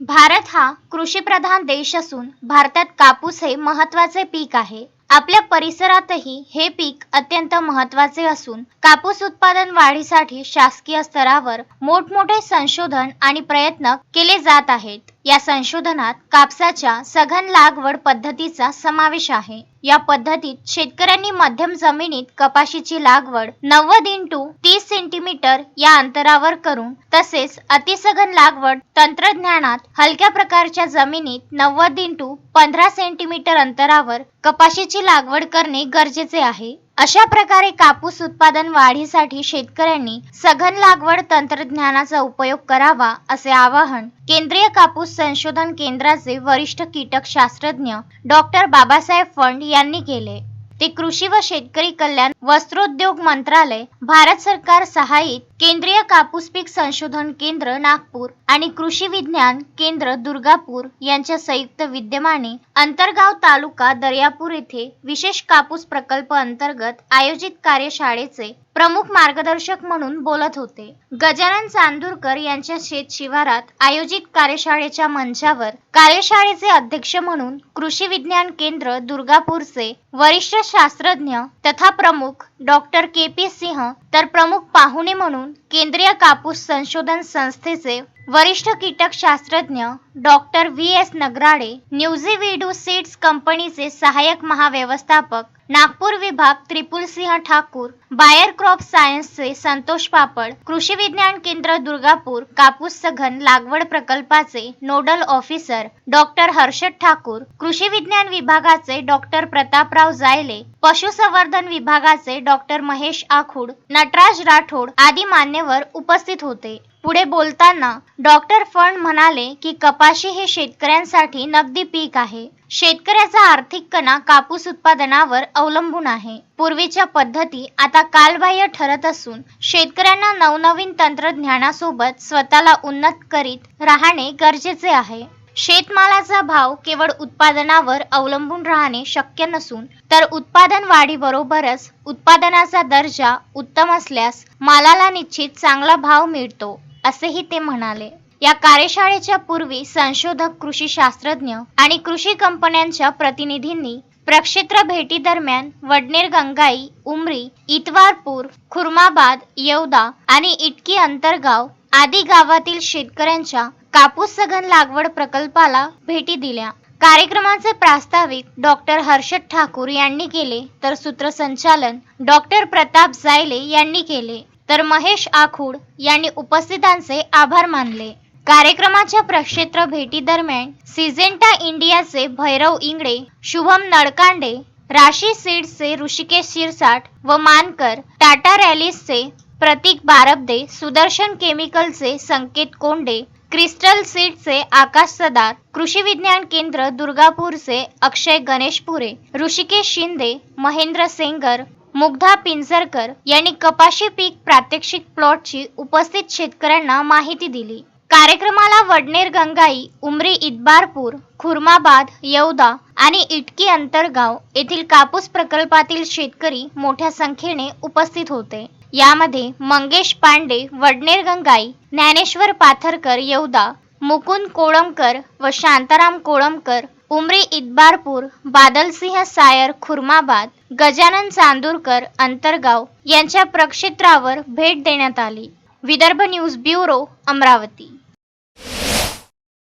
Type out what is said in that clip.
भारत हा कृषीप्रधान देश असून भारतात कापूस हे महत्त्वाचे पीक आहे. आपल्या परिसरातही हे पीक अत्यंत महत्त्वाचे असून कापूस उत्पादन वाढीसाठी शासकीय स्तरावर मोठमोठे संशोधन आणि प्रयत्न केले जात आहेत. या संशोधनात कापसाच्या सघन लागवड पद्धतीचा समावेश आहे. या पद्धतीत शेतकऱ्यांनी मध्यम जमिनीत कपाशीची लागवड नव्वद इंटू तीस सेंटीमीटर या अंतरावर करून तसेच अतिसघन लागवड तंत्रज्ञानात हलक्या प्रकारच्या जमिनीत नव्वद इंटू पंधरा सेंटीमीटर अंतरावर कपाशीची लागवड करणे गरजेचे आहे. अशा प्रकारे कापूस उत्पादन वाढीसाठी शेतकऱ्यांनी सघन लागवड तंत्रज्ञानाचा उपयोग करावा असे आवाहन केंद्रीय कापूस संशोधन केंद्राचे वरिष्ठ कीटक शास्त्रज्ञ डॉक्टर बाबासाहेब फंड यांनी केले. ते कृषी व शेतकरी कल्याण वस्त्रोद्योग मंत्रालय भारत सरकार सहाय्यित केंद्रीय कापूस पीक संशोधन केंद्र नागपूर आणि कृषी विज्ञान केंद्र दुर्गापूर यांच्या संयुक्त विद्यमाने अंतरगाव तालुका दर्यापूर येथे विशेष कापूस प्रकल्प अंतर्गत आयोजित कार्यशाळेचे प्रमुख मार्गदर्शक म्हणून बोलत होते. गजानन चांदूरकर यांच्या शेत शिवारात आयोजित कार्यशाळेच्या मंचावर कार्यशाळेचे अध्यक्ष म्हणून कृषी विज्ञान केंद्र दुर्गापूरचे वरिष्ठ शास्त्रज्ञ तथा प्रमुख डॉक्टर के पी सिंह तर प्रमुख पाहुणे म्हणून केंद्रीय कापूस संशोधन संस्थेचे वरिष्ठ कीटक शास्त्रज्ञ doctor V S Nagrade Nuziveedu seeds कंपनीचे सहाय्यक महाव्यवस्थापक नागपूर विभाग त्रिपुल सिंह ठाकूर बायर क्रॉप सायन्सचे संतोष पापड कृषी विज्ञान केंद्र दुर्गापूर कापूस सघन लागवड प्रकल्पाचे nodal officer doctor Harshad Thakur कृषी विज्ञान विभागाचे डॉक्टर प्रतापराव जायले पशुसंवर्धन विभागाचे डॉक्टर महेश आखूड नटराज राठोड आदी मान्यवर उपस्थित होते. पुढे बोलताना डॉक्टर फंड म्हणाले की कपाशी हे शेतकऱ्यांसाठी नगदी पीक आहे. शेतकऱ्याचा आर्थिक कणा कापूस उत्पादनावर अवलंबून आहे. पूर्वीच्या पद्धती आता कालबाह्य ठरत असून शेतकऱ्यांना नवनवीन तंत्रज्ञानासोबत स्वतःला उन्नत करीत राहणे गरजेचे आहे. शेतमालाचा भाव केवळ उत्पादनावर अवलंबून राहणे शक्य नसून तर उत्पादन वाढीबरोबरच उत्पादनाचा दर्जा उत्तम असल्यास मालाला निश्चित चांगला भाव मिळतो असेही ते म्हणाले. या कार्यशाळेच्या पूर्वी संशोधक कृषी शास्त्रज्ञ आणि कृषी कंपन्यांच्या प्रतिनिधींनी प्रक्षेत्र भेटी दरम्यान वडनेर गंगाई उमरी इतवारपूर खुर्माबाद येवदा आणि इटकी अंतरगाव आदी गावातील शेतकऱ्यांच्या कापूस सघन लागवड प्रकल्पाला भेटी दिल्या. कार्यक्रमाचे प्रास्ताविक डॉक्टर हर्षद ठाकूर यांनी केले तर सूत्रसंचालन डॉक्टर प्रताप जायले यांनी केले तर महेश आखूड यांनी उपस्थितांचे आभार मानले. कार्यक्रमाच्या प्रक्षेत्र भेटी दरम्यान सिजेंटा इंडियाचे भैरव इंगडे शुभम नडकांडे राशी सीड्सचे ऋषिकेश शिरसाट व मानकर टाटा रॅलीसचे प्रतीक बारबदे सुदर्शन केमिकलचे संकेत कोंडे क्रिस्टल सीडचे आकाश सदार कृषी विज्ञान केंद्र दुर्गापूरचे अक्षय गणेशपुरे ऋषिकेश शिंदे महेंद्र सेंगर मुग्धा पिंजरकर यांनी कपाशी पीक प्रात्यक्षिक प्लॉटची उपस्थित शेतकऱ्यांना माहिती दिली. कार्यक्रमाला वडनेर गंगाई उमरी इतबारपूर खुर्माबाद येवदा आणि इटकी अंतरगाव येथील कापूस प्रकल्पातील शेतकरी मोठ्या संख्येने उपस्थित होते. यामध्ये मंगेश पांडे वडनेर गंगाई ज्ञानेश्वर पाथरकर येवदा मुकुंद कोळंबकर व शांताराम कोळंबकर उमरी इतबारपूर बादलसिंह सायर खुर्माबाद गजानन चांदूरकर अंतरगाव यांच्या प्रक्षेत्रावर भेट देण्यात आली. Vidarbha news bureau Amravati.